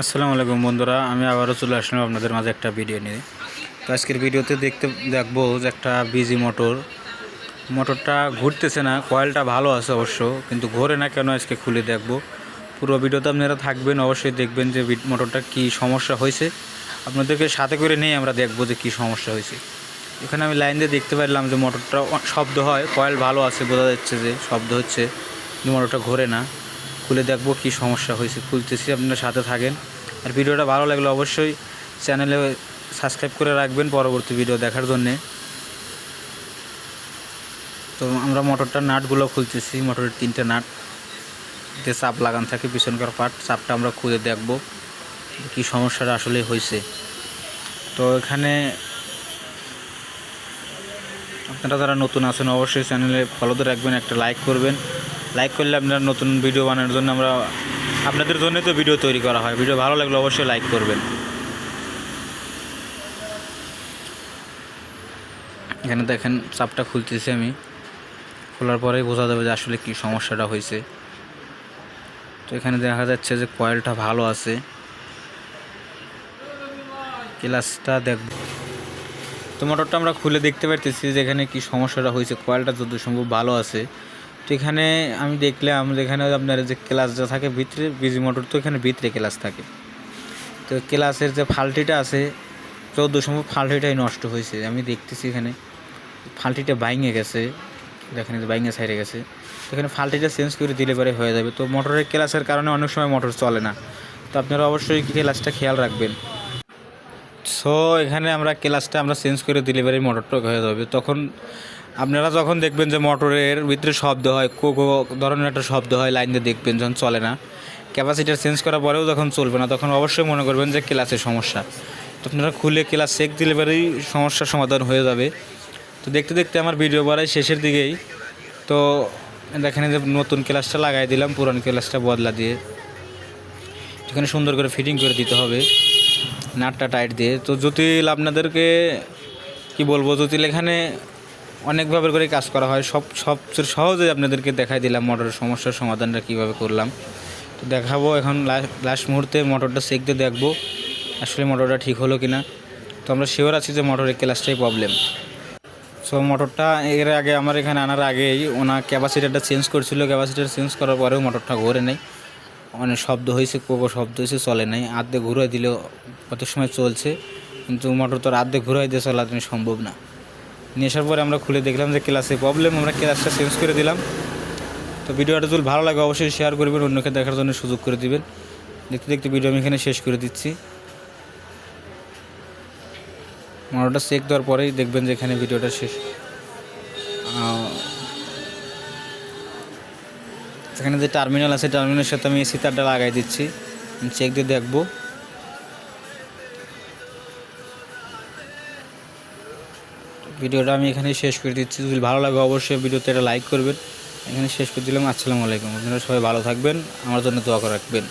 আসসালামু আলাইকুম বন্ধুরা, আমি আবারও চলে আসলাম আপনাদের মাঝে একটা ভিডিও নিয়ে। তো আজকের ভিডিওতে দেখতে দেখব যে একটা বিজি মোটর মোটরটা ঘুরতেছে না কয়েলটা ভালো আছে অবশ্য, কিন্তু ঘোরে না কেন আজকে খুলে দেখব। পুরো ভিডিওতে আপনারা থাকবেন, অবশ্যই দেখবেন যে মোটরটা কি সমস্যা হয়েছে। আপনাদেরকে সাথে করে নিয়ে আমরা দেখব যে কি সমস্যা হয়েছে। এখানে আমি লাইন দিয়ে দেখতে পারলাম যে মোটরটা শব্দ হয় কয়েল ভালো আছে, বোঝা যাচ্ছে যে শব্দ হচ্ছে মোটরটা ঘোরে না। খুলে দেখব কি সমস্যা হয়েছে, খুলতেছি, আপনারা সাথে থাকেন। আর ভিডিওটা ভালো লাগলে অবশ্যই চ্যানেলে সাবস্ক্রাইব করে রাখবেন পরবর্তী ভিডিও দেখার জন্যে। তো আমরা মোটরটার নাটগুলো খুলতেছি, মোটরের তিনটে নাট। যে চাপ লাগান থাকে, পিছনকার পার্ট চাপটা আমরা খুলে দেখব কি সমস্যাটা আসলে হয়েছে। তো এখানে আপনারা যারা নতুন আছেন, অবশ্যই চ্যানেলে ফলোতে রাখবেন, একটা লাইক করবেন। লাইক করলে আপনারা নতুন ভিডিও বানানোর জন্য আমরা আপনাদের জন্যই তো ভিডিও তৈরি করা হয়। ভিডিও ভালো লাগলে অবশ্যই লাইক করবেন। এখানে দেখেন চাপটা খুলতেছি আমি। খোলার পরেই বোঝা যাবে যে আসলে কি সমস্যাটা হয়েছে। তো এখানে দেখা যাচ্ছে যে কয়েলটা ভালো আছে। ক্লাসটা দেখব তো মোটরটা আমরা খুলে দেখতে পারতেছি যে এখানে কি সমস্যাটা হয়েছে। কয়েলটা যত সম্ভব ভালো আছে। তো এখানে আমি দেখলাম যে এখানে আপনার যে ক্লাস যা থাকে ভিতরে বিজি মোটর তো এখানে ভিতরে ক্লাস থাকে। তো ক্লাসের যে ফাল্টিটা আছে, চৌদ্দ সম্ভব ফাল্টিটাই নষ্ট হয়েছে। আমি দেখতেছি এখানে, ফাল্টিটা বাইঙে গেছে। দেখেন বাইঙে সাইডে গেছে। তো এখানে ফাল্টিটা চেঞ্জ করে দিলে পরে হয়ে যাবে। তো মোটরের ক্লাসের কারণে অনেক সময় মোটর চলে না। তো আপনারা অবশ্যই ক্লাসটা খেয়াল রাখবেন। সো এখানে আমরা ক্লাসটা আমরা চেঞ্জ করে দিলে পরে মোটরটা হয়ে যাবে। তখন আপনারা যখন দেখবেন যে মোটরের ভিতরে শব্দ হয়, কো কো ধরনের একটা শব্দ হয়, লাইন দিয়ে দেখবেন যখন চলে না। ক্যাপাসিটার চেঞ্জ করার পরেও যখন চলবে না, তখন অবশ্যই মনে করবেন যে ক্লাসের সমস্যা। তো আপনারা খুলে ক্লাস চেক দিলে পরেই সমস্যার সমাধান হয়ে যাবে। তো দেখতে দেখতে আমার ভিডিও বাড়াই শেষের দিকেই। তো দেখেন যে নতুন ক্লাসটা লাগাই দিলাম, পুরান ক্লাসটা বদলা দিয়ে। এখানে সুন্দর করে ফিটিং করে দিতে হবে, নাটটা টাইট দিয়ে। তো জটিল আপনাদেরকে কি বলব? জটিল এখানে অনেকভাবে করে কাজ করা হয়। সব সবচেয়ে সহজে আপনাদেরকে দেখাই দিলাম মোটরের সমস্যার সমাধানটা কীভাবে করলাম। তো দেখাবো এখন লাস্ট মুহূর্তে মোটরটা চেক দিয়ে দেখব আসলে মোটরটা ঠিক হলো কি না তো আমরা শিওর আছি যে মোটরের ক্লাসটাই প্রবলেম সো মোটরটা এর আগে আমার এখানে আনার আগেই ওনা ক্যাপাসিটারটা চেঞ্জ করছিল। ক্যাপাসিটার চেঞ্জ করার পরেও মোটরটা ঘোরে নেই। অনেক শব্দ হয়েছে কোকো শব্দ হয়েছে, চলে নাই। আর্ধে ঘুরাই দিলেও কত সময় চলছে। কিন্তু মোটর তো আর আর্ধে ঘুরাই দিয়ে চলা সম্ভব না। নিয়ে আসার পরে আমরা খুলে দেখলাম যে ক্লাসে প্রবলেম আমরা ক্লাসটা চেঞ্জ করে দিলাম। তো ভিডিওটা যদি ভালো লাগে, অবশ্যই শেয়ার করবেন, অন্যকে দেখার জন্য সুযোগ করে দিবেন। দেখতে দেখতে ভিডিও আমি এখানে শেষ করে দিচ্ছি। মোটরটা চেক দেওয়ার পরেই দেখবেন যে এখানে ভিডিওটা শেষ। এখানে যে টার্মিনাল আছে টার্মিনালের সাথে আমি এসি তারটা লাগাই দিচ্ছি। চেক দিয়ে দেখব। ভিডিওটা আমি এখানে শেষ করে দিচ্ছি। যদি ভালো লাগে অবশ্যই ভিডিওতে একটা লাইক করবেন। এখানে শেষ করে দিলাম। আসসালামু আলাইকুম। আপনারা সবাই ভালো থাকবেন। আমার জন্য দোয়া করে রাখবেন।